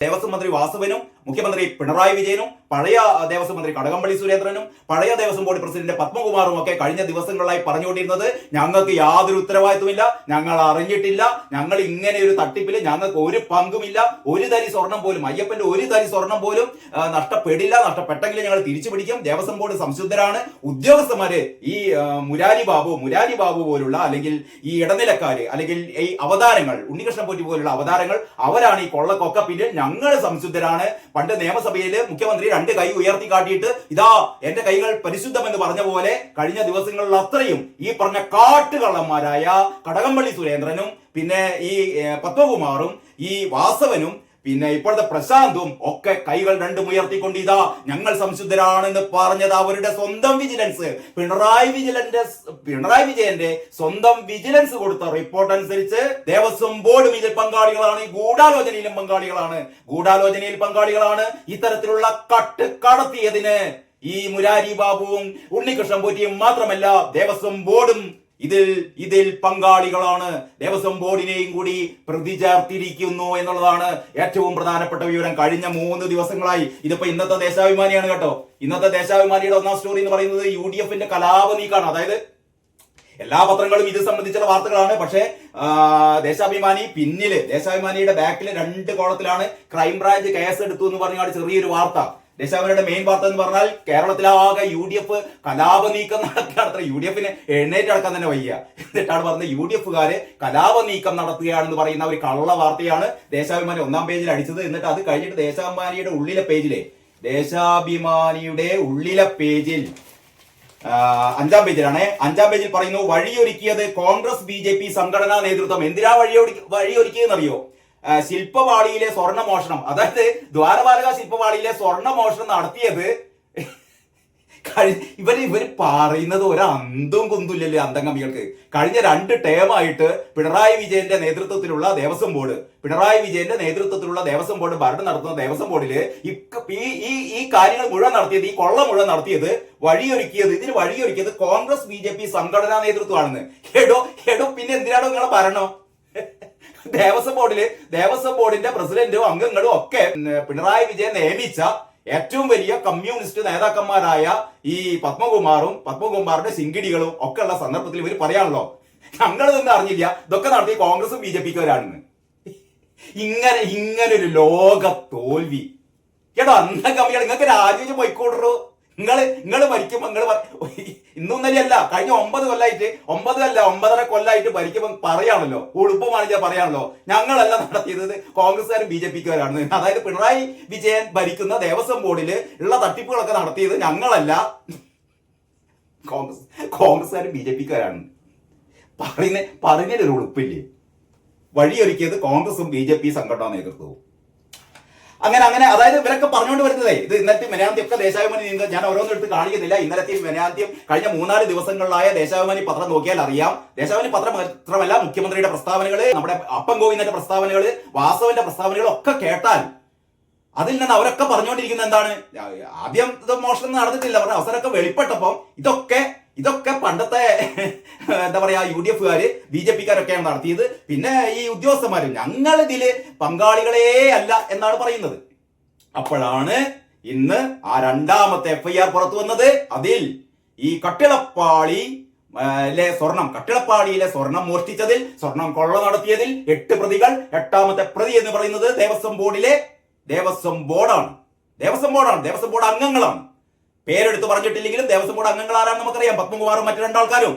ദേവസ്വം മന്ത്രി വാസവനും മുഖ്യമന്ത്രി പിണറായി വിജയനും പഴയ ദേവസ്വം മന്ത്രി കടകംപള്ളി സുരേന്ദ്രനും പഴയ ദേവസ്വം ബോർഡ് പ്രസിഡന്റ് പത്മകുമാറും ഒക്കെ കഴിഞ്ഞ ദിവസങ്ങളായി പറഞ്ഞുകൊണ്ടിരുന്നത് ഞങ്ങൾക്ക് യാതൊരു ഉത്തരവാദിത്വമില്ല ഞങ്ങൾ അറിഞ്ഞിട്ടില്ല ഞങ്ങൾ ഇങ്ങനെ ഒരു തട്ടിപ്പിൽ ഞങ്ങൾക്ക് ഒരു പങ്കുമില്ല ഒരു തരി സ്വർണം പോലും അയ്യപ്പന്റെ ഒരു തരി സ്വർണം പോലും നഷ്ടപ്പെടില്ല നഷ്ടപ്പെട്ടെങ്കിൽ ഞങ്ങൾ തിരിച്ചു പിടിക്കും ദേവസ്വം ബോർഡ് സംശുദ്ധരാണ്. ഉദ്യോഗസ്ഥന്മാര് ഈ മുരാരി ബാബു മുരാരി ബാബു പോലുള്ള അല്ലെങ്കിൽ ഈ ഇടനിലക്കാര് അല്ലെങ്കിൽ ഈ അവതാരങ്ങൾ ഉണ്ണികൃഷ്ണൻ പോറ്റി പോലുള്ള അവതാരങ്ങൾ അവരാണ് ഈ കൊള്ളക്കൊക്കെ പിന്നിൽ ഞങ്ങൾ സംശുദ്ധരാണ്. പണ്ട് നിയമസഭയിൽ മുഖ്യമന്ത്രി രണ്ട് കൈ ഉയർത്തി കാട്ടിയിട്ട് ഇതാ എന്റെ കൈകൾ പരിശുദ്ധമെന്ന് പറഞ്ഞ പോലെ കഴിഞ്ഞ ദിവസങ്ങളിൽ അത്രയും ഈ പറഞ്ഞ കാട്ടുകള്ളന്മാരായ കടകംപള്ളി സുരേന്ദ്രനും പിന്നെ ഈ പത്മകുമാറും ഈ വാസവനും പിന്നെ ഇപ്പോഴത്തെ പ്രശാന്തും ഒക്കെ കൈകൾ രണ്ടും ഉയർത്തിക്കൊണ്ട് ഇതാ ഞങ്ങൾ സംശുദ്ധരാണെന്ന് പറഞ്ഞത് അവരുടെ സ്വന്തം വിജിലൻസ്. പിണറായി വിജിലന്റെ പിണറായി വിജയന്റെ സ്വന്തം വിജിലൻസ് കൊടുത്ത റിപ്പോർട്ട് അനുസരിച്ച് ദേവസ്വം ബോർഡും ഇതിൽ പങ്കാളികളാണ് ഗൂഢാലോചനയിലും പങ്കാളികളാണ്. ഗൂഢാലോചനയിൽ പങ്കാളികളാണ് ഇത്തരത്തിലുള്ള കട്ട് കടത്തിയതിന് ഈ മുരാരി ബാബുവും ഉണ്ണികൃഷ്ണൻ പോറ്റിയും മാത്രമല്ല ദേവസ്വം ബോർഡും ഇതിൽ ഇതിൽ പങ്കാളികളാണ്. ദേവസ്വം ബോർഡിനെയും കൂടി പ്രതി ചേർത്തിരിക്കുന്നു എന്നുള്ളതാണ് ഏറ്റവും പ്രധാനപ്പെട്ട വിവരം. കഴിഞ്ഞ മൂന്ന് ദിവസങ്ങളായി. ഇതിപ്പോ ഇന്നത്തെ ദേശാഭിമാനിയാണ് കേട്ടോ. ഇന്നത്തെ ദേശാഭിമാനിയുടെ ഒന്നാം സ്റ്റോറി എന്ന് പറയുന്നത് യു ഡി എഫിന്റെ കലാപ നീക്കാണ് അതായത് എല്ലാ പത്രങ്ങളും ഇത് സംബന്ധിച്ചുള്ള വാർത്തകളാണ്. പക്ഷേ ദേശാഭിമാനി പിന്നിൽ ദേശാഭിമാനിയുടെ ബാക്കിൽ രണ്ട് കോളത്തിലാണ് ക്രൈംബ്രാഞ്ച് കേസ് എടുത്തു എന്ന് പറഞ്ഞാൽ ചെറിയൊരു വാർത്ത. ദേശാഭിമാനിയുടെ മെയിൻ വാർത്ത എന്ന് പറഞ്ഞാൽ കേരളത്തിലാകെ യു ഡി എഫ് കലാപ നീക്കം നടത്തുകയാണത്ര യു ഡി എഫിന് എഴുന്നേറ്റ് അടക്കാൻ തന്നെ വയ്യ. എന്നിട്ടാണ് പറഞ്ഞത് യു ഡി എഫുകാര് കലാപ നീക്കം നടത്തുകയാണെന്ന് പറയുന്ന ഒരു കള്ള വാർത്തയാണ് ദേശാഭിമാനി ഒന്നാം പേജിൽ അടിച്ചത്. എന്നിട്ട് അത് കഴിഞ്ഞിട്ട് ദേശാഭിമാനിയുടെ ഉള്ളിലെ പേജിലെ ദേശാഭിമാനിയുടെ ഉള്ളിലെ പേജിൽ അഞ്ചാം പേജിലാണ്. അഞ്ചാം പേജിൽ പറയുന്നു വഴിയൊരുക്കിയത് കോൺഗ്രസ് ബി ജെ പി സംഘടനാ നേതൃത്വം. എന്തിനാ വഴിയൊരു വഴിയൊരുക്കിയെന്നറിയോ ആ, ശില്പവാടിയിലെ സ്വർണ മോഷണം അതായത് ദ്വാരപാലക ശില്പവാളിയിലെ സ്വർണ മോഷണം നടത്തിയത് ഇവർ ഇവർ പറയുന്നത് ഒരു കുന്തുല്ലല്ലേ അന്തംഗമികൾക്ക് കഴിഞ്ഞ രണ്ട് ടേമായിട്ട് പിണറായി വിജയന്റെ നേതൃത്വത്തിലുള്ള ദേവസ്വം ബോർഡ് പിണറായി വിജയന്റെ നേതൃത്വത്തിലുള്ള ദേവസ്വം ബോർഡ് ഭരണം നടത്തുന്ന ദേവസ്വം ബോർഡിൽ ഈ ഈ കാര്യങ്ങൾ മുഴുവൻ നടത്തിയത് ഈ കൊള്ള മുഴുവൻ നടത്തിയത് വഴിയൊരുക്കിയത് ഇതിന് വഴിയൊരുക്കിയത് കോൺഗ്രസ് ബി ജെ പി സംഘടനാ നേതൃത്വമാണെന്ന്. എടോ എടോ പിന്നെ എന്തിനാണോ നിങ്ങളെ ഭരണം? ദേവസ്വം ബോർഡിൽ ദേവസ്വം ബോർഡിന്റെ പ്രസിഡന്റും അംഗങ്ങളും ഒക്കെ പിണറായി വിജയൻ നിയമിച്ച ഏറ്റവും വലിയ കമ്മ്യൂണിസ്റ്റ് നേതാക്കന്മാരായ ഈ പത്മകുമാറും പത്മകുമാറിന്റെ ശിങ്കിടികളും ഒക്കെ ഉള്ള സന്ദർഭത്തിൽ ഇവർ പറയാണല്ലോ. ഞങ്ങൾ ഇതൊന്നും അറിഞ്ഞില്ല ഇതൊക്കെ നടത്തി കോൺഗ്രസും ബി ജെ പിക്കാരാണെന്ന് ഇങ്ങനെ ഇങ്ങനെ ഒരു ലോക തോൽവി. കേട്ടോ അന്ന കമ്മികൾ നിങ്ങൾക്ക് രാജ്യം പോയിക്കോട്ടറോ നിങ്ങൾ നിങ്ങൾ ഭരിക്കുമ്പോ നിങ്ങൾ അല്ല കഴിഞ്ഞ ഒമ്പത് കൊല്ലായിട്ട് ഒമ്പത് അല്ല ഒമ്പതര കൊല്ലായിട്ട് ഭരിക്കുമ്പോ പറയാണല്ലോ. ഉളുപ്പമാണില്ല പറയാണല്ലോ. ഞങ്ങളല്ല നടത്തിയത്. കോൺഗ്രസ്സുകാരും ബി ജെ പിക്കാരാണ്. അതായത് പിണറായി വിജയൻ ഭരിക്കുന്ന ദേവസ്വം ബോർഡിൽ ഉള്ള തട്ടിപ്പുകളൊക്കെ നടത്തിയത് ഞങ്ങളല്ല. കോൺഗ്രസ് കോൺഗ്രസ്സുകാരും ബി ജെ പിക്കാരാണ്. പറയുന്ന പറഞ്ഞതിലൊരു ഉളുപ്പില്ലേ? വഴിയൊരുക്കിയത് കോൺഗ്രസും ബി ജെ പി സംഘടനാ നേതൃത്വവും. അങ്ങനെ അങ്ങനെ അതായത് ഇവരൊക്കെ പറഞ്ഞുകൊണ്ട് വരുന്നതേ. ഇത് ഇന്നലത്തെ മെനാന്തി ഒക്കെ ദേശാഭിമാനി നിങ്ങൾ ഞാൻ ഓരോന്നും എടുത്ത് കാണിക്കുന്നില്ല. ഇന്നലത്തെ മെനാന്തിയും കഴിഞ്ഞ മൂന്നാൽ ദിവസങ്ങളിലായ ദേശാഭിമാനി പത്രം നോക്കിയാൽ അറിയാം. ദേശാഭിമാനി പത്രം മാത്രമല്ല മുഖ്യമന്ത്രിയുടെ പ്രസ്താവനകൾ നമ്മുടെ അപ്പം ഗോവിന്ദന്റെ പ്രസ്താവനകൾ വാസവന്റെ പ്രസ്താവനകൾ ഒക്കെ കേട്ടാൽ അതിൽ നിന്ന് അവരൊക്കെ പറഞ്ഞുകൊണ്ടിരിക്കുന്നത് എന്താണ്? ആദ്യം ഇത് മോഷണം നടന്നിട്ടില്ല. പറഞ്ഞ അവസരമൊക്കെ വെളിപ്പെട്ടപ്പോൾ ഇതൊക്കെ ഇതൊക്കെ പണ്ടത്തെ എന്താ പറയാ യു ഡി എഫുകാര് ബി ജെ പിക്കാരൊക്കെയാണ് നടത്തിയത്. പിന്നെ ഈ ഉദ്യോഗസ്ഥന്മാര് ഞങ്ങൾ ഇതിൽ പങ്കാളികളേ അല്ല എന്നാണ് പറയുന്നത്. അപ്പോഴാണ് ഇന്ന് ആ രണ്ടാമത്തെ എഫ് ഐ ആർ പുറത്തു വന്നത്. അതിൽ ഈ കട്ടിളപ്പാളി ലെ സ്വർണം കട്ടിളപ്പാടിയിലെ സ്വർണം മോഷ്ടിച്ചതിൽ സ്വർണം കൊള്ള നടത്തിയതിൽ എട്ട് പ്രതികൾ എട്ടാമത്തെ പ്രതി എന്ന് പറയുന്നത് ദേവസ്വം ബോർഡിലെ ദേവസ്വം ബോർഡാണ്. ദേവസ്വം ബോർഡാണ് ദേവസ്വം ബോർഡ് അംഗങ്ങളാണ്. പേരെടുത്ത് പറഞ്ഞിട്ടില്ലെങ്കിലും ദേവസ്വം ബോർഡ് അംഗങ്ങൾ ആരാണെന്ന് നമുക്കറിയാം. പത്മകുമാറും മറ്റു രണ്ടാൾക്കാരും.